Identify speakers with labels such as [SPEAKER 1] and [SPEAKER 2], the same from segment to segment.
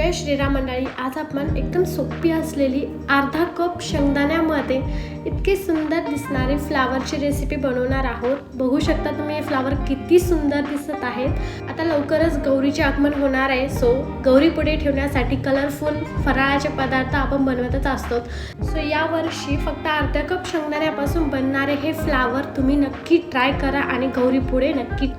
[SPEAKER 1] जय श्रीराम मंडळी आज आपण एकदम सोपी असलेली अर्धा कप शेंगदाण्यामध्ये इतके सुंदर दिसणारे फ्लावरची रेसिपी बनवणार आहोत. बघू शकता तुम्ही हे फ्लावर किती सुंदर दिसत आहेत. आता लवकरच गौरीचे आगमन होणार आहे. सो गौरी पुढे ठेवण्यासाठी कलरफुल फराळाचे पदार्थ आपण बनवतच असतो. सो यावर्षी फक्त अर्धा कप शेंगदाण्यापासून बनणारे हे फ्लावर तुम्ही नक्की ट्राय करा आणि गौरी पुढे नक्की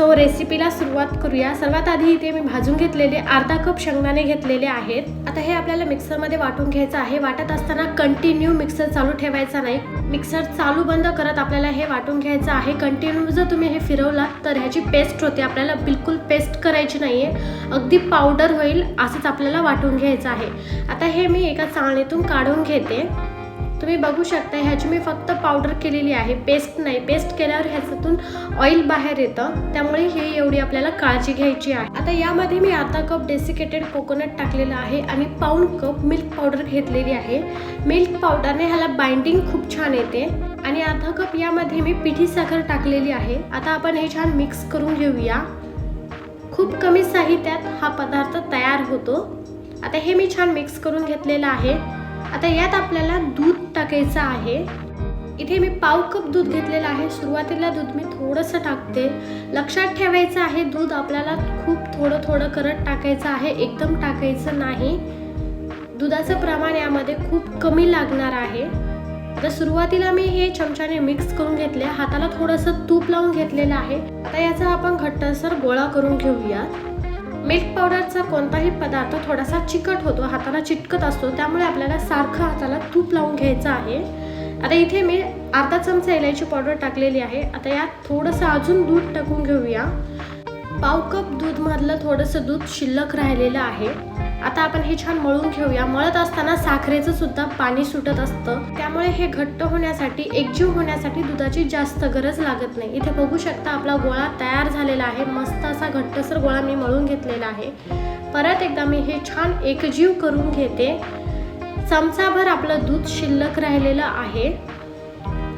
[SPEAKER 1] सो रेसिपीला सुरुवात करूया. सर्वात आधी इथे मी भाजून घेतलेले अर्धा कप शेंगदाणे घेतलेले आहेत. आता हे आपल्याला मिक्सरमध्ये वाटून घ्यायचं आहे. वाटत असताना कंटिन्यू मिक्सर चालू ठेवायचा नाही. मिक्सर चालू बंद करत आपल्याला हे वाटून घ्यायचं आहे. कंटिन्यू जर तुम्ही हे फिरवलात तर ह्याची पेस्ट होते. आपल्याला बिलकुल पेस्ट करायची नाही आहे अगदी पावडर होईल असंच आपल्याला वाटून घ्यायचं आहे. आता हे मी एका चाळणीतून काढून घेते. तुम्ही बघू शकता ह्याची मी फक्त पावडर केलेली आहे. पेस्ट नाही. पेस्ट केल्यावर ह्याच्यातून ऑइल बाहेर येतं. त्यामुळे हे एवढी आपल्याला काळजी घ्यायची आहे. आता यामध्ये मी आता कप डेसिकेटेड कोकोनट टाकलेला आहे आणि पाऊण कप मिल्क पावडर घेतलेली आहे. मिल्क पावडरने ह्याला बाइंडिंग खूप छान येते. आणि अर्धा कप यामध्ये मी पिठी साखर टाकलेली आहे. आता आपण हे छान मिक्स करून घेऊया. खूप कमी साहित्यात हा पदार्थ तयार होतो. आता हे मी छान मिक्स करून घेतलेलं आहे. आता यात आपल्याला दूध टाकायचं आहे. इथे मी पाव कप दूध घेतलेलं आहे. सुरुवातीला दूध मी थोडंसं टाकते. लक्षात ठेवायचं आहे दूध आपल्याला खूप थोडं थोडं करत टाकायचं आहे. एकदम टाकायचं नाही. दुधाचं प्रमाण यामध्ये खूप कमी लागणार आहे. आता सुरुवातीला मी हे चमच्याने मिक्स करून घेतले. हाताला थोडंसं तूप लावून घेतलेलं आहे. आता याचा आपण घट्टसर गोळा करून घेऊयात. मिल्क पावडरचा कोणताही पदार्थ थोडासा चिकट होतो हाताला चिटकत असतो त्यामुळे आपल्याला सारखं हाताला तूप लावून घ्यायचं आहे. आता इथे मी अर्धा चमचा इलायची पावडर टाकलेली आहे. आता यात थोडंसं अजून दूध टाकून घेऊया. पाव कप दूधमधलं थोडंसं दूध शिल्लक राहिलेलं आहे. आता आपण हे छान मळून घेऊया. मळत असताना साखरेचं सुद्धा पाणी सुटत असतं. त्यामुळे हे घट्ट होण्यासाठी एकजीव होण्यासाठी दुधाची जास्त गरज लागत नाही. इथे बघू शकता आपला गोळा तयार झालेला आहे. मस्त असा घट्टसर गोळा मी मळून घेतलेला आहे. परत एकदा मी हे छान एकजीव करून घेते. चमचाभर आपलं दूध शिल्लक राहिलेलं आहे.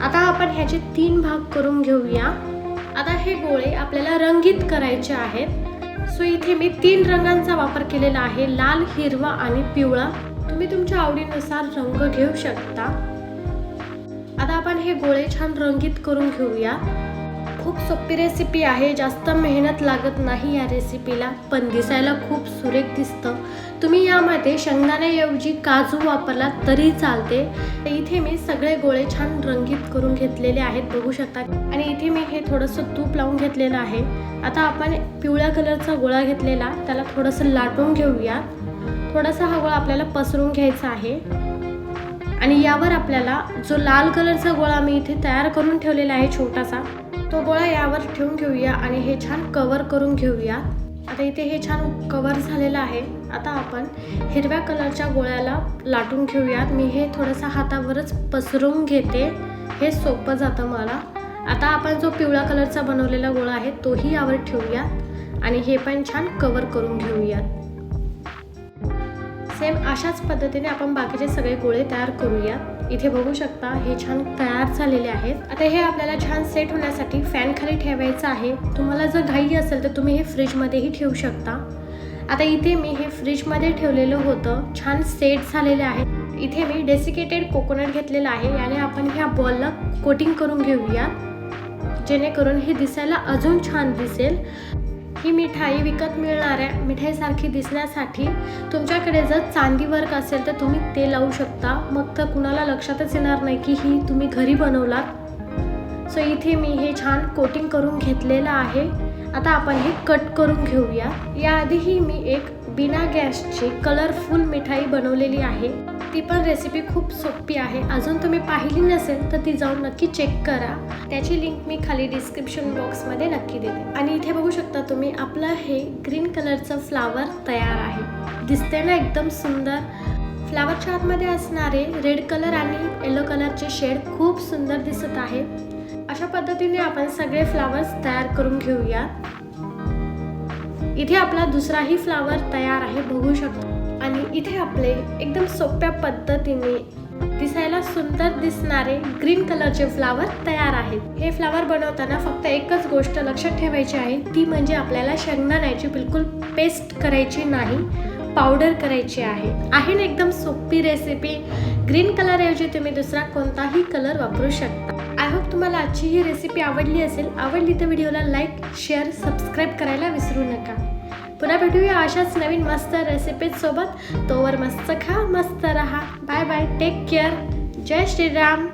[SPEAKER 1] आता आपण ह्याचे तीन भाग करून घेऊया. आता हे गोळे आपल्याला रंगीत करायचे आहेत. सो इथे मी तीन रंगांचा वापर केलेला आहे. लाल हिरवा आणि पिवळा. तुम्ही तुमच्या आवडीनुसार रंग घेऊ शकता. आता आपण हे गोळे छान रंगीत करून घेऊया. खूप सोपी रेसिपी आहे जास्त मेहनत लागत नाही या रेसिपीला पण दिसायला खूप सुरेख दिसतं. तुम्ही यामध्ये शेंगदाण्याऐवजी काजू वापरला तरी चालते. तर इथे मी सगळे गोळे छान रंगीत करून घेतलेले आहेत बघू शकता. आणि इथे मी हे थोडंसं तूप लावून घेतलेलं आहे. आता आपण पिवळ्या कलरचा गोळा घेतलेला त्याला थोडंसं लाटून घेऊया. थोडासा हा गोळा आपल्याला पसरून घ्यायचा आहे. आणि यावर आपल्याला जो लाल कलरचा गोळा मी इथे तयार करून ठेवलेला आहे छोटासा तो गोळा यावर ठेवून घेऊया आणि हे छान कवर करून घेऊया. आता इथे हे छान कवर झालेलं आहे. आता आपण हिरव्या कलरच्या गोळ्याला लाटून घेऊयात. मी हे थोडंसं हातावरच पसरून घेते. हे सोपं जातं मला. आता आपण जो पिवळा कलरचा बनवलेला गोळा आहे तोही यावर ठेवूयात आणि हे पण छान कवर करून घेऊयात. सेम अशाच पद्धतीने आपण बाकीचे सगळे गोळे तयार करूया. इथे बघू शकता हे छान तयार झालेले आहेत. आता हे आपल्याला छान सेट होण्यासाठी फॅन खाली ठेवायचं आहे. तुम्हाला जर घाई असेल तर तुम्ही हे फ्रीजमध्येही ठेवू शकता. आता इथे मी हे फ्रीजमध्ये ठेवलेलं होतं. छान सेट झालेले आहे. इथे मी डेसिकेटेड कोकोनट घेतलेलं आहे. याने आपण ह्या बॉलला कोटिंग करून घेऊया. जेणेकरून हे दिसायला अजून छान दिसेल. ही मिठाई विकत मिळणाऱ्या मिठाईसारखी दिसण्यासाठी तुमच्याकडे जर चांदी वर्क असेल तर तुम्ही ते लावू शकता. मग तर कुणाला लक्षातच येणार नाही की ही तुम्ही घरी बनवलात. सो इथे मी हे छान कोटिंग करून घेतलेलं आहे. आता आपण हे कट करून घेऊया. याआधीही मी एक बिना गॅसची कलरफुल मिठाई बनवलेली आहे. ती पण रेसिपी खूप सोपी आहे. अजून तुम्ही पाहिली नसेल तर ती जाऊन नक्की चेक करा. त्याची लिंक मी खाली डिस्क्रिप्शन बॉक्समध्ये नक्की देते. आणि इथे बघू शकता तुम्ही आपलं हे ग्रीन कलरचं फ्लावर तयार आहे. दिसते ना एकदम सुंदर. फ्लावरच्या आतमध्ये असणारे रेड कलर आणि येलो कलरचे शेड खूप सुंदर दिसत आहे अशा पद्धतीने आपण सगळे फ्लावर्स तयार करून घेऊया इथे आपला दुसराही फ्लावर तयार आहे बघू शकतो. आणि इथे आपले एकदम सोप्या पद्धतीने दिसायला सुंदर दिसणारे ग्रीन कलरचे फ्लावर तयार आहेत. हे फ्लावर बनवताना फक्त एकच गोष्ट लक्षात ठेवायची आहे ती म्हणजे आपल्याला शेंगदाण्याची बिलकुल पेस्ट करायची नाही पावडर करायची आहे. आहे ना एकदम सोपी रेसिपी ग्रीन कलरऐवजी तुम्ही दुसरा कोणताही कलर वापरू शकता. आय होप तुम्हाला आजची ही रेसिपी आवडली असेल. आवडली तर व्हिडिओला लाईक शेअर सबस्क्राईब करायला विसरू नका. पुन्हा भेटूया अशाच नवीन मस्त रेसिपीज सोबत. तोवर मस्त खा मस्त रहा. बाय बाय टेक केअर जय श्रीराम.